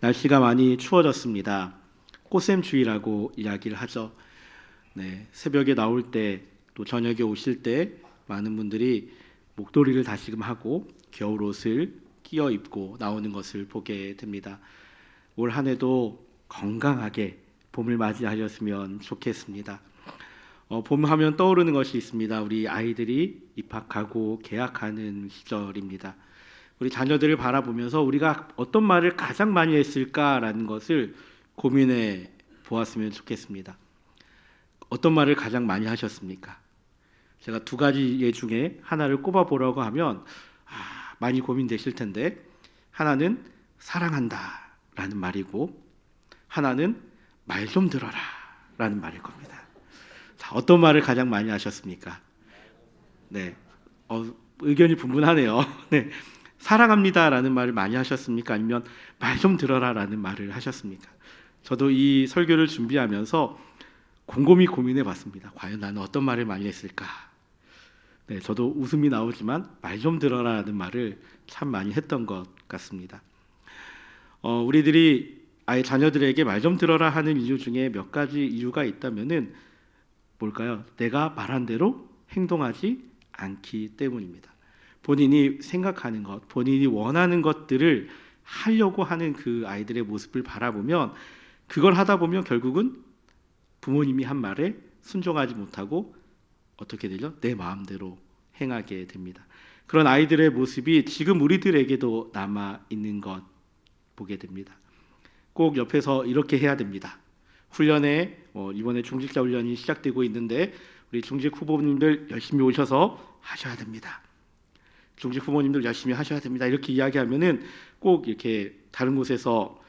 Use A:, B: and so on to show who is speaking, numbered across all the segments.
A: 날씨가 많이 추워졌습니다. 꽃샘추위라고 이야기를 하죠. 네, 새벽에 나올 때 또 저녁에 오실 때 많은 분들이 목도리를 다시금 하고 겨울 옷을 끼어 입고 나오는 것을 보게 됩니다. 올 한해도 건강하게 봄을 맞이하셨으면 좋겠습니다. 어, 봄 하면 떠오르는 것이 있습니다. 우리 아이들이 입학하고 개학하는 시절입니다. 우리 자녀들을 바라보면서 우리가 어떤 말을 가장 많이 했을까라는 것을 고민해 보았으면 좋겠습니다. 어떤 말을 가장 많이 하셨습니까? 제가 두 가지 예 중에 하나를 꼽아 보라고 하면 아, 많이 고민되실 텐데 하나는 사랑한다라는 말이고 하나는 말 좀 들어라라는 말일 겁니다. 자, 어떤 말을 가장 많이 하셨습니까? 네, 어, 의견이 분분하네요. 네, 사랑합니다라는 말을 많이 하셨습니까? 아니면 말 좀 들어라라는 말을 하셨습니까? 저도 이 설교를 준비하면서 곰곰이 고민해 봤습니다. 과연 나는 어떤 말을 많이 했을까? 네, 저도 웃음이 나오지만 말 좀 들어라라는 말을 참 많이 했던 것 같습니다. 어, 우리들이 아예 자녀들에게 말 좀 들어라 하는 이유 중에 몇 가지 이유가 있다면은 뭘까요? 내가 말한 대로 행동하지 않기 때문입니다. 본인이 생각하는 것, 본인이 원하는 것들을 하려고 하는 그 아이들의 모습을 바라보면 그걸 하다 보면 결국은 부모님이 한 말에 순종하지 못하고 어떻게 되죠? 내 마음대로 행하게 됩니다. 그런 아이들의 모습이 지금 우리들에게도 남아 있는 것 보게 됩니다. 꼭 옆에서 이렇게 해야 됩니다. 훈련에 어, 이번에 중직자 훈련이 시작되고 있는데 우리 중직 후보님들 열심히 오셔서 하셔야 됩니다. 중직 부모님들 열심히 하셔야 됩니다. 이렇게 이야기하면은 꼭 이렇게 다른 곳에서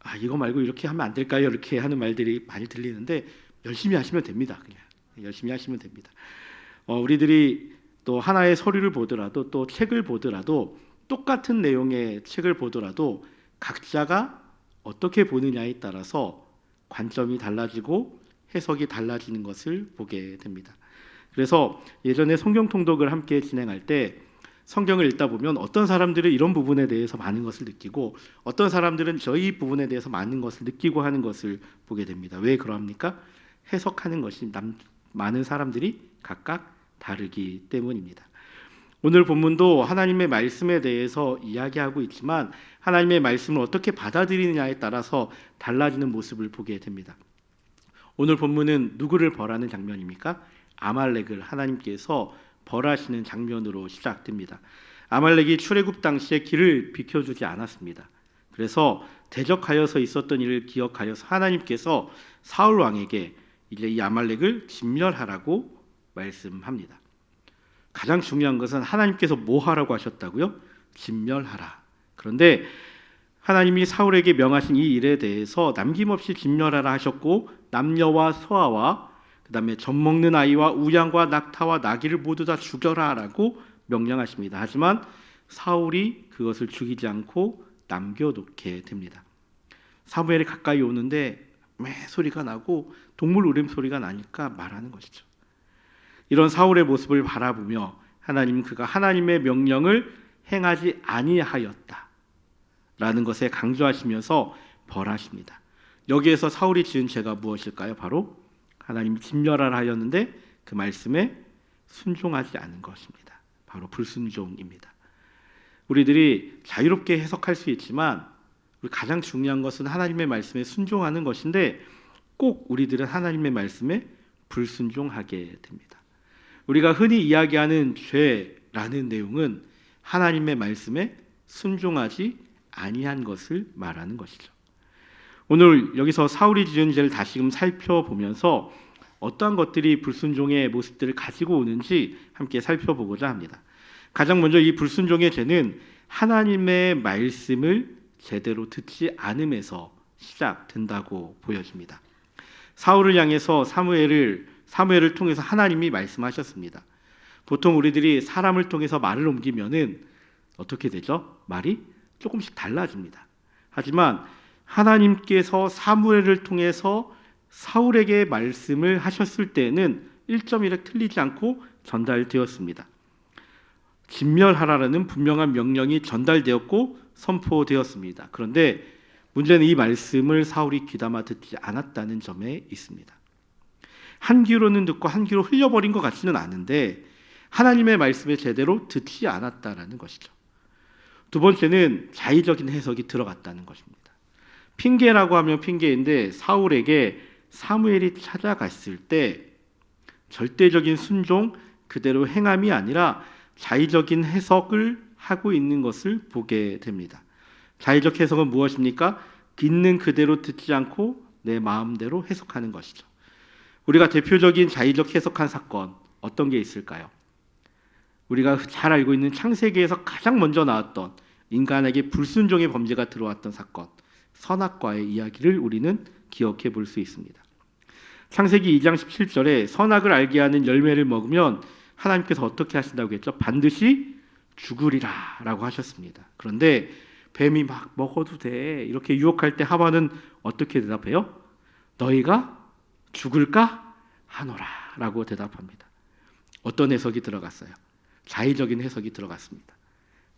A: 아 이거 말고 이렇게 하면 안 될까요? 이렇게 하는 말들이 많이 들리는데 열심히 하시면 됩니다. 그냥 열심히 하시면 됩니다. 어, 우리들이 또 하나의 서류를 보더라도 또 책을 보더라도 똑같은 내용의 책을 보더라도 각자가 어떻게 보느냐에 따라서 관점이 달라지고 해석이 달라지는 것을 보게 됩니다. 그래서 예전에 성경 통독을 함께 진행할 때 성경을 읽다 보면 어떤 사람들은 이런 부분에 대해서 많은 것을 느끼고 어떤 사람들은 저희 부분에 대해서 많은 것을 느끼고 하는 것을 보게 됩니다. 왜 그럽니까? 해석하는 것이 남, 많은 사람들이 각각 다르기 때문입니다. 오늘 본문도 하나님의 말씀에 대해서 이야기하고 있지만 하나님의 말씀을 어떻게 받아들이느냐에 따라서 달라지는 모습을 보게 됩니다. 오늘 본문은 누구를 벌하는 장면입니까? 아말렉을 하나님께서 벌하시는 장면으로 시작됩니다. 아말렉이 출애굽 당시에 길을 비켜주지 않았습니다. 그래서 대적하여서 있었던 일을 기억하여서 하나님께서 사울 왕에게 이제 이 아말렉을 진멸하라고 말씀합니다. 가장 중요한 것은 하나님께서 뭐 하라고 하셨다고요? 진멸하라. 그런데 하나님이 사울에게 명하신 이 일에 대해서 남김없이 진멸하라 하셨고 남녀와 소아와 그 다음에 젖 먹는 아이와 우양과 낙타와 나귀를 모두 다 죽여라라고 명령하십니다. 하지만 사울이 그것을 죽이지 않고 남겨놓게 됩니다. 사무엘이 가까이 오는데 매 소리가 나고 동물 울음 소리가 나니까 말하는 것이죠. 이런 사울의 모습을 바라보며 하나님 그가 하나님의 명령을 행하지 아니하였다. 라는 것에 강조하시면서 벌하십니다. 여기에서 사울이 지은 죄가 무엇일까요? 바로 하나님이 진멸하라 하였는데 그 말씀에 순종하지 않은 것입니다. 바로 불순종입니다. 우리들이 자유롭게 해석할 수 있지만 가장 중요한 것은 하나님의 말씀에 순종하는 것인데 꼭 우리들은 하나님의 말씀에 불순종하게 됩니다. 우리가 흔히 이야기하는 죄라는 내용은 하나님의 말씀에 순종하지 아니한 것을 말하는 것이죠. 오늘 여기서 사울이 지은 죄를 다시금 살펴보면서 어떠한 것들이 불순종의 모습들을 가지고 오는지 함께 살펴보고자 합니다. 가장 먼저 이 불순종의 죄는 하나님의 말씀을 제대로 듣지 않음에서 시작된다고 보여집니다. 사울을 향해서 사무엘을 사무엘을 통해서 하나님이 말씀하셨습니다. 보통 우리들이 사람을 통해서 말을 옮기면은 어떻게 되죠? 말이 조금씩 달라집니다. 하지만 하나님께서 사무엘을 통해서 사울에게 말씀을 하셨을 때는 1.1에 틀리지 않고 전달되었습니다. 진멸하라는 분명한 명령이 전달되었고 선포되었습니다. 그런데 문제는 이 말씀을 사울이 귀담아 듣지 않았다는 점에 있습니다. 한 귀로는 듣고 한 귀로 흘려버린 것 같지는 않은데 하나님의 말씀에 제대로 듣지 않았다라는 것이죠. 두 번째는 자의적인 해석이 들어갔다는 것입니다. 핑계라고 하면 핑계인데 사울에게 사무엘이 찾아갔을 때 절대적인 순종 그대로 행함이 아니라 자의적인 해석을 하고 있는 것을 보게 됩니다. 자의적 해석은 무엇입니까? 있는 그대로 듣지 않고 내 마음대로 해석하는 것이죠. 우리가 대표적인 자의적 해석한 사건 어떤 게 있을까요? 우리가 잘 알고 있는 창세기에서 가장 먼저 나왔던 인간에게 불순종의 범죄가 들어왔던 사건 선악과의 이야기를 우리는 기억해 볼 수 있습니다. 창세기 2장 17절에 선악을 알게 하는 열매를 먹으면 하나님께서 어떻게 하신다고 했죠? 반드시 죽으리라라고 하셨습니다. 그런데 뱀이 막 먹어도 돼 이렇게 유혹할 때 하와는 어떻게 대답해요? 너희가 죽을까 하노라라고 대답합니다. 어떤 해석이 들어갔어요? 자의적인 해석이 들어갔습니다.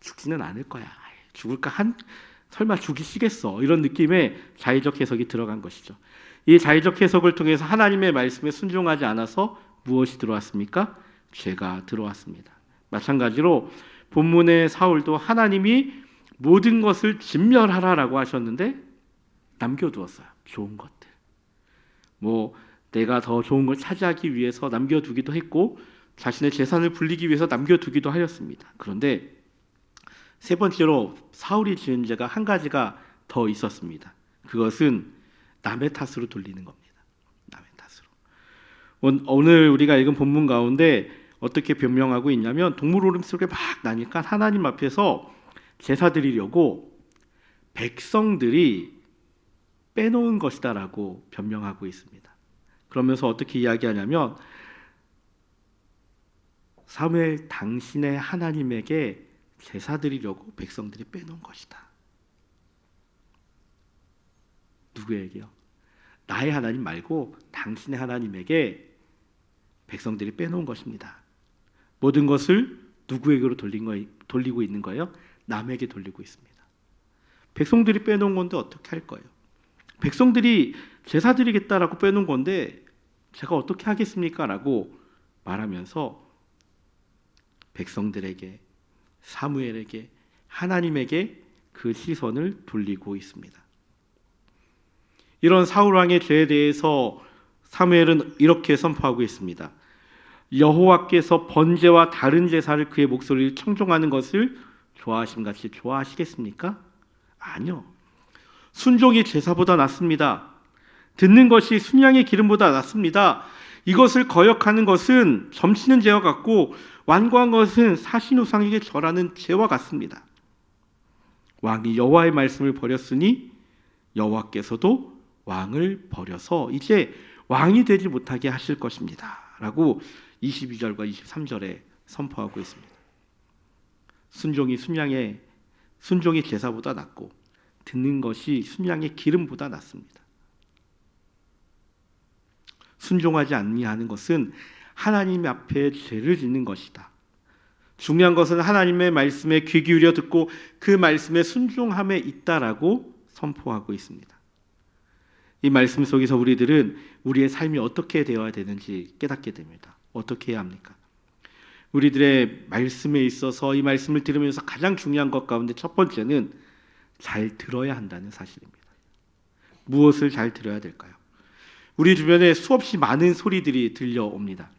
A: 죽지는 않을 거야. 죽을까 한 설마 죽이시겠어 이런 느낌의 자의적 해석이 들어간 것이죠. 이 자의적 해석을 통해서 하나님의 말씀에 순종하지 않아서 무엇이 들어왔습니까? 죄가 들어왔습니다. 마찬가지로 본문의 사울도 하나님이 모든 것을 진멸하라라고 하셨는데 남겨두었어요. 좋은 것들. 뭐 내가 더 좋은 걸 차지하기 위해서 남겨두기도 했고 자신의 재산을 불리기 위해서 남겨두기도 하였습니다. 그런데 세 번째로 사울이 지은 죄가 한 가지가 더 있었습니다. 그것은 남의 탓으로 돌리는 겁니다. 남의 탓으로. 오늘 우리가 읽은 본문 가운데 어떻게 변명하고 있냐면 동물 울음소리가 막 나니까 하나님 앞에서 제사 드리려고 백성들이 빼놓은 것이다라고 변명하고 있습니다. 그러면서 어떻게 이야기하냐면 사무엘 당신의 하나님에게 제사 드리려고 백성들이 빼놓은 것이다. 누구에게요? 나의 하나님 말고 당신의 하나님에게 백성들이 빼놓은 것입니다. 모든 것을 누구에게로 돌린 거, 돌리고 있는 거예요? 남에게 돌리고 있습니다. 백성들이 빼놓은 건데 어떻게 할 거예요? 백성들이 제사 드리겠다라고 빼놓은 건데 제가 어떻게 하겠습니까? 라고 말하면서 백성들에게 사무엘에게 하나님에게 그 시선을 돌리고 있습니다. 이런 사울 왕의 죄에 대해서 사무엘은 이렇게 선포하고 있습니다. 여호와께서 번제와 다른 제사를 그의 목소리를 청종하는 것을 좋아하심 같이 좋아하시겠습니까? 아니요. 순종이 제사보다 낫습니다. 듣는 것이 순양의 기름보다 낫습니다. 이것을 거역하는 것은 점치는 죄와 같고 완고한 것은 사신우상에게 절하는 죄와 같습니다. 왕이 여호와의 말씀을 버렸으니 여호와께서도 왕을 버려서 이제 왕이 되지 못하게 하실 것입니다. 라고 22절과 23절에 선포하고 있습니다. 순종이 순양의 순종이 제사보다 낫고 듣는 것이 순양의 기름보다 낫습니다. 순종하지 아니하는 것은 하나님 앞에 죄를 짓는 것이다. 중요한 것은 하나님의 말씀에 귀 기울여 듣고 그 말씀에 순종함에 있다라고 선포하고 있습니다. 이 말씀 속에서 우리들은 우리의 삶이 어떻게 되어야 되는지 깨닫게 됩니다. 어떻게 해야 합니까? 우리들의 말씀에 있어서 이 말씀을 들으면서 가장 중요한 것 가운데 첫 번째는 잘 들어야 한다는 사실입니다. 무엇을 잘 들어야 될까요? 우리 주변에 수없이 많은 소리들이 들려옵니다.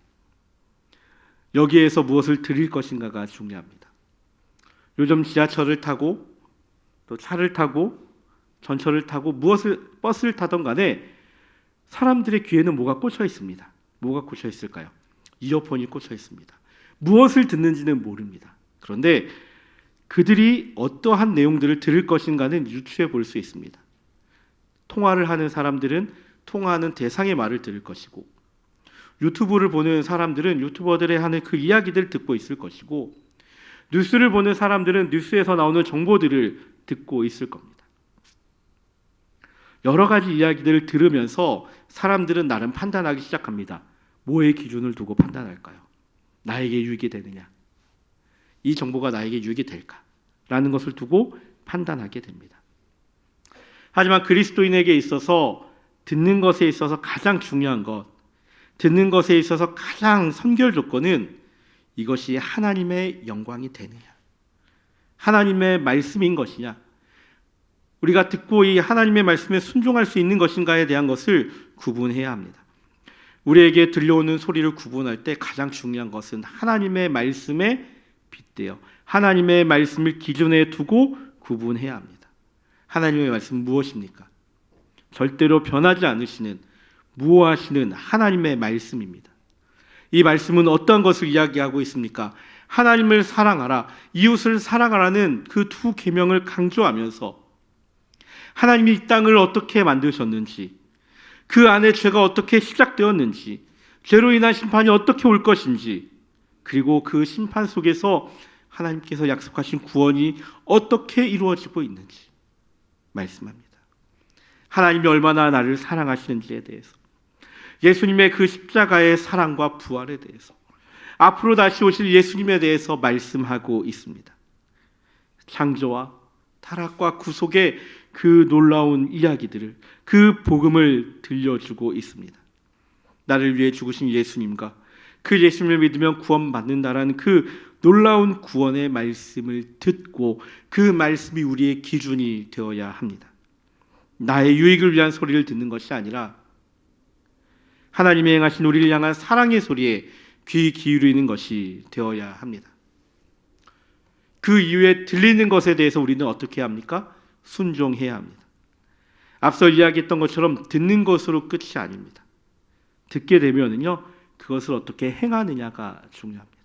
A: 여기에서 무엇을 드릴 것인가가 중요합니다. 요즘 지하철을 타고 또 차를 타고 전철을 타고 무엇을 버스를 타던 간에 사람들의 귀에는 뭐가 꽂혀 있습니다. 뭐가 꽂혀 있을까요? 이어폰이 꽂혀 있습니다. 무엇을 듣는지는 모릅니다. 그런데 그들이 어떠한 내용들을 들을 것인가는 유추해 볼 수 있습니다. 통화를 하는 사람들은 통화하는 대상의 말을 들을 것이고 유튜브를 보는 사람들은 유튜버들의 하는 그 이야기들을 듣고 있을 것이고 뉴스를 보는 사람들은 뉴스에서 나오는 정보들을 듣고 있을 겁니다. 여러 가지 이야기들을 들으면서 사람들은 나름 판단하기 시작합니다. 뭐의 기준을 두고 판단할까요? 나에게 유익이 되느냐? 이 정보가 나에게 유익이 될까? 라는 것을 두고 판단하게 됩니다. 하지만 그리스도인에게 있어서 듣는 것에 있어서 가장 중요한 것, 듣는 것에 있어서 가장 선결 조건은 이것이 하나님의 영광이 되느냐. 하나님의 말씀인 것이냐. 우리가 듣고 이 하나님의 말씀에 순종할 수 있는 것인가에 대한 것을 구분해야 합니다. 우리에게 들려오는 소리를 구분할 때 가장 중요한 것은 하나님의 말씀에 빗대어 하나님의 말씀을 기준에 두고 구분해야 합니다. 하나님의 말씀은 무엇입니까? 절대로 변하지 않으시는 무호하시는 하나님의 말씀입니다. 이 말씀은 어떤 것을 이야기하고 있습니까? 하나님을 사랑하라, 이웃을 사랑하라는 그 두 계명을 강조하면서 하나님이 이 땅을 어떻게 만드셨는지, 그 안에 죄가 어떻게 시작되었는지, 죄로 인한 심판이 어떻게 올 것인지, 그리고 그 심판 속에서 하나님께서 약속하신 구원이 어떻게 이루어지고 있는지 말씀합니다. 하나님이 얼마나 나를 사랑하시는지에 대해서, 예수님의 그 십자가의 사랑과 부활에 대해서, 앞으로 다시 오실 예수님에 대해서 말씀하고 있습니다. 창조와 타락과 구속의 그 놀라운 이야기들을 그 복음을 들려주고 있습니다. 나를 위해 죽으신 예수님과 그 예수님을 믿으면 구원받는다라는 그 놀라운 구원의 말씀을 듣고 그 말씀이 우리의 기준이 되어야 합니다. 나의 유익을 위한 소리를 듣는 것이 아니라 하나님의 행하신 우리를 향한 사랑의 소리에 귀 기울이는 것이 되어야 합니다. 그 이후에 들리는 것에 대해서 우리는 어떻게 합니까? 순종해야 합니다. 앞서 이야기했던 것처럼 듣는 것으로 끝이 아닙니다. 듣게 되면은요, 그것을 어떻게 행하느냐가 중요합니다.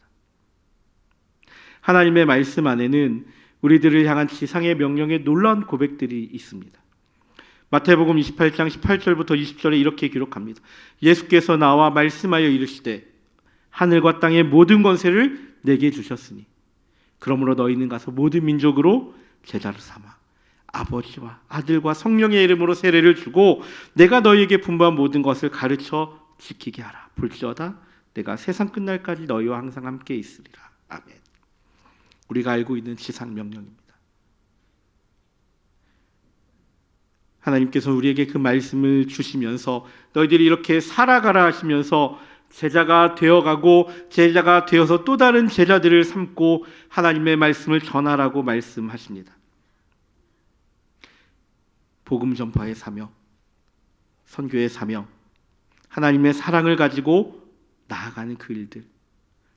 A: 하나님의 말씀 안에는 우리들을 향한 지상의 명령의 놀라운 고백들이 있습니다. 마태복음 28장 18절부터 20절에 이렇게 기록합니다. 예수께서 나와 말씀하여 이르시되 하늘과 땅의 모든 권세를 내게 주셨으니 그러므로 너희는 가서 모든 민족으로 제자를 삼아 아버지와 아들과 성령의 이름으로 세례를 주고 내가 너희에게 분부한 모든 것을 가르쳐 지키게 하라. 볼지어다 내가 세상 끝날까지 너희와 항상 함께 있으리라. 아멘. 우리가 알고 있는 지상 명령입니다. 하나님께서 우리에게 그 말씀을 주시면서 너희들이 이렇게 살아가라 하시면서 제자가 되어가고 제자가 되어서 또 다른 제자들을 삼고 하나님의 말씀을 전하라고 말씀하십니다. 복음 전파의 사명, 선교의 사명, 하나님의 사랑을 가지고 나아가는 그 일들,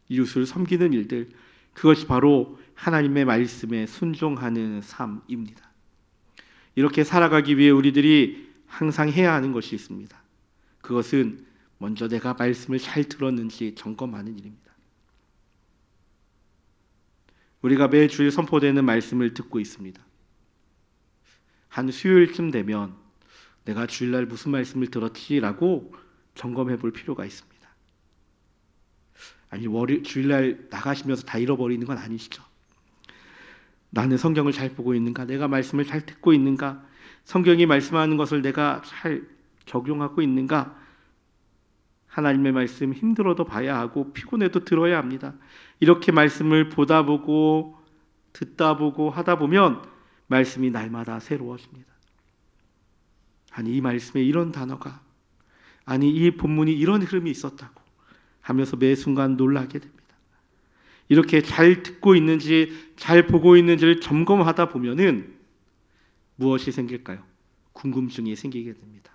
A: 이웃을 섬기는 일들, 그것이 바로 하나님의 말씀에 순종하는 삶입니다. 이렇게 살아가기 위해 우리들이 항상 해야 하는 것이 있습니다. 그것은 먼저 내가 말씀을 잘 들었는지 점검하는 일입니다. 우리가 매주일 선포되는 말씀을 듣고 있습니다. 한 수요일쯤 되면 내가 주일날 무슨 말씀을 들었지라고 점검해 볼 필요가 있습니다. 아니 월요 주일날 나가시면서 다 잃어버리는 건 아니시죠? 나는 성경을 잘 보고 있는가? 내가 말씀을 잘 듣고 있는가? 성경이 말씀하는 것을 내가 잘 적용하고 있는가? 하나님의 말씀 힘들어도 봐야 하고 피곤해도 들어야 합니다. 이렇게 말씀을 보다 보고 듣다 보고 하다 보면 말씀이 날마다 새로워집니다. 아니 이 말씀에 이런 단어가 아니 이 본문이 이런 흐름이 있었다고 하면서 매 순간 놀라게 됩니다. 이렇게 잘 듣고 있는지 잘 보고 있는지를 점검하다 보면은 무엇이 생길까요? 궁금증이 생기게 됩니다.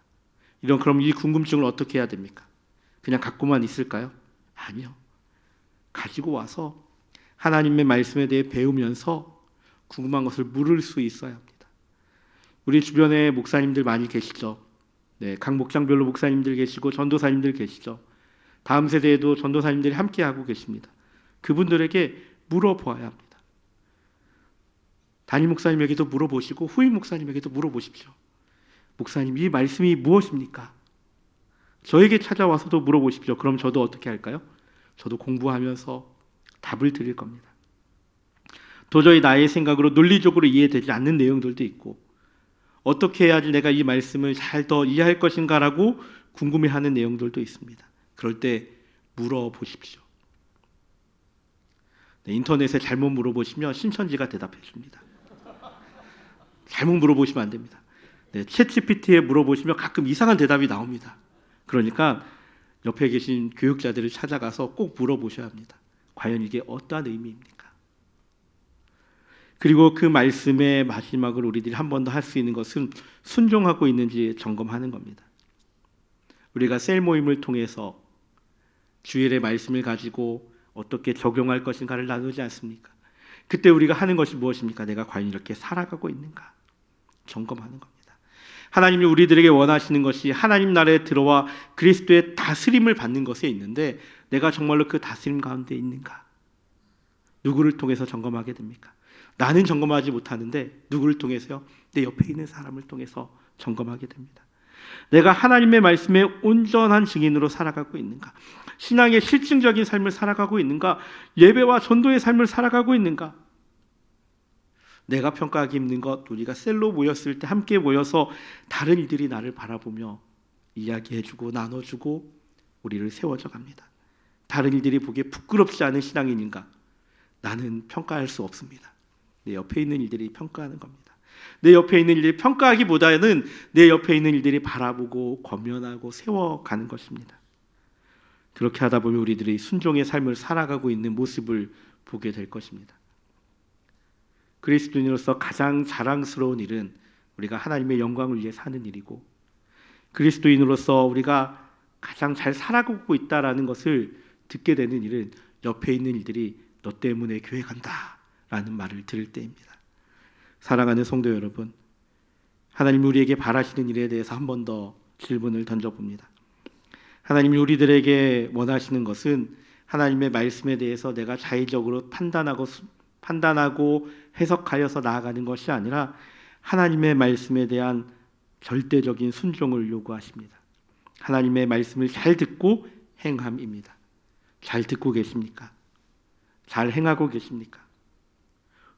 A: 이런 그럼 이 궁금증을 어떻게 해야 됩니까? 그냥 갖고만 있을까요? 아니요. 가지고 와서 하나님의 말씀에 대해 배우면서 궁금한 것을 물을 수 있어야 합니다. 우리 주변에 목사님들 많이 계시죠. 네, 각 목장별로 목사님들 계시고 전도사님들 계시죠. 다음 세대에도 전도사님들이 함께 하고 계십니다. 그분들에게 물어보아야 합니다. 담임 목사님에게도 물어보시고 후임 목사님에게도 물어보십시오. 목사님, 이 말씀이 무엇입니까? 저에게 찾아와서도 물어보십시오. 그럼 저도 어떻게 할까요? 저도 공부하면서 답을 드릴 겁니다. 도저히 나의 생각으로 논리적으로 이해되지 않는 내용들도 있고 어떻게 해야지 내가 이 말씀을 잘 더 이해할 것인가라고 궁금해하는 내용들도 있습니다. 그럴 때 물어보십시오. 네, 인터넷에 잘못 물어보시면 신천지가 대답해 줍니다. 잘못 물어보시면 안 됩니다. 네, 챗GPT에 물어보시면 가끔 이상한 대답이 나옵니다. 그러니까 옆에 계신 교육자들을 찾아가서 꼭 물어보셔야 합니다. 과연 이게 어떠한 의미입니까? 그리고 그 말씀의 마지막으로 우리들이 한 번 더 할 수 있는 것은 순종하고 있는지 점검하는 겁니다. 우리가 셀 모임을 통해서 주일의 말씀을 가지고 어떻게 적용할 것인가를 나누지 않습니까? 그때 우리가 하는 것이 무엇입니까? 내가 과연 이렇게 살아가고 있는가? 점검하는 겁니다. 하나님이 우리들에게 원하시는 것이 하나님 나라에 들어와 그리스도의 다스림을 받는 것에 있는데 내가 정말로 그 다스림 가운데 있는가? 누구를 통해서 점검하게 됩니까? 나는 점검하지 못하는데 누구를 통해서요? 내 옆에 있는 사람을 통해서 점검하게 됩니다. 내가 하나님의 말씀에 온전한 증인으로 살아가고 있는가? 신앙의 실증적인 삶을 살아가고 있는가? 예배와 전도의 삶을 살아가고 있는가? 내가 평가하기 힘든 것 우리가 셀로 모였을 때 함께 모여서 다른 이들이 나를 바라보며 이야기해주고 나눠주고 우리를 세워져 갑니다. 다른 이들이 보기에 부끄럽지 않은 신앙인인가? 나는 평가할 수 없습니다. 내 옆에 있는 일들이 평가하는 겁니다. 내 옆에 있는 일들이 평가하기보다는 내 옆에 있는 일들이 바라보고 권면하고 세워가는 것입니다. 그렇게 하다 보면 우리들이 순종의 삶을 살아가고 있는 모습을 보게 될 것입니다. 그리스도인으로서 가장 자랑스러운 일은 우리가 하나님의 영광을 위해 사는 일이고 그리스도인으로서 우리가 가장 잘 살아가고 있다라는 것을 듣게 되는 일은 옆에 있는 일들이 너 때문에 교회 간다라는 말을 들을 때입니다. 사랑하는 성도 여러분, 하나님 우리에게 바라시는 일에 대해서 한 번 더 질문을 던져봅니다. 하나님이 우리들에게 원하시는 것은 하나님의 말씀에 대해서 내가 자의적으로 판단하고 판단하고 해석하여서 나아가는 것이 아니라 하나님의 말씀에 대한 절대적인 순종을 요구하십니다. 하나님의 말씀을 잘 듣고 행함입니다. 잘 듣고 계십니까? 잘 행하고 계십니까?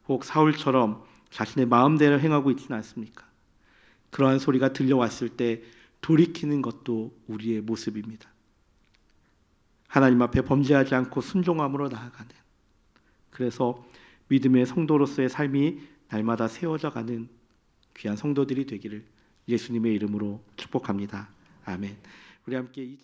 A: 혹 사울처럼 자신의 마음대로 행하고 있지는 않습니까? 그러한 소리가 들려왔을 때 돌이키는 것도 우리의 모습입니다. 하나님 앞에 범죄하지 않고 순종함으로 나아가는 그래서 믿음의 성도로서의 삶이 날마다 세워져 가는 귀한 성도들이 되기를 예수님의 이름으로 축복합니다. 아멘. 우리 함께 이